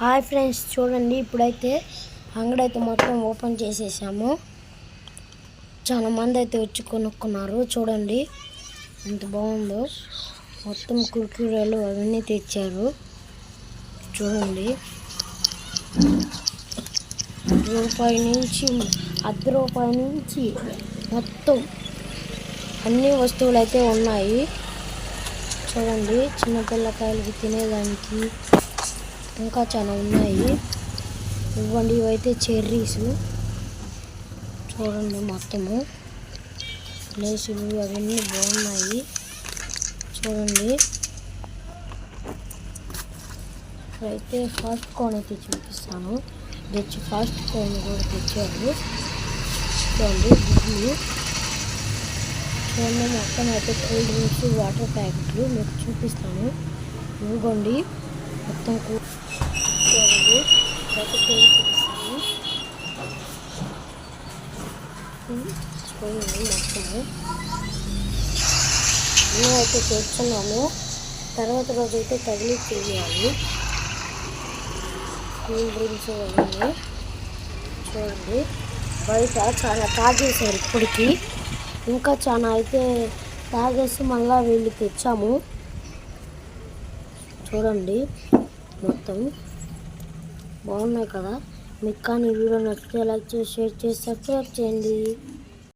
Hi friends చూడండి ఇప్పుడైతే అంగడి అయితే మొత్తం ఓపెన్ చేసేసాము. చాలా మంది అయితే వచ్చి కొనుక్కున్నారు చూడండి ఎంత బాగుందో. మొత్తం కుర్కూరలు అవన్నీ తెచ్చారు చూడండి. రూపాయి నుంచి అర్ధ రూపాయి నుంచి మొత్తం అన్ని వస్తువులు అయితే ఉన్నాయి. చూడండి చిన్నపిల్లకాయలకి తినేదానికి ఇంకా చాలా ఉన్నాయి. ఇవ్వండి ఇవైతే చెర్రీస్ చూడండి మొత్తము. ప్లేసులు అవన్నీ బాగున్నాయి. చూడండి. అయితే ఫాస్ట్ కోన్ అయితే చూపిస్తాను. తెచ్చి ఫాస్ట్ కోన్ కూడా తెచ్చారు. చూడండి గుడ్లు చూడండి మొత్తం అయితే కూల్ డ్రింక్స్ వాటర్ ప్యాకెట్లు మీకు చూపిస్తాను. ఇవ్వండి. మొత్తం కూ- చూడండి అయితే మొత్తము అయితే తెచ్చున్నాము తర్వాత రోజు అయితే తగిలి చేయాలి. కూల్ డ్రింక్స్ అవన్నీ చూడండి. బయట చాలా తాగేశారు ఇప్పటికి. ఇంకా చాలా అయితే తాగేసి మళ్ళీ వెళ్ళి తెచ్చాము. చూడండి. మొత్తం. బాగున్నాయి కదా? మీకు కానీ వీడియో నచ్చితే లైక్ చేసి షేర్ చేసి సబ్స్క్రైబ్ చేయండి.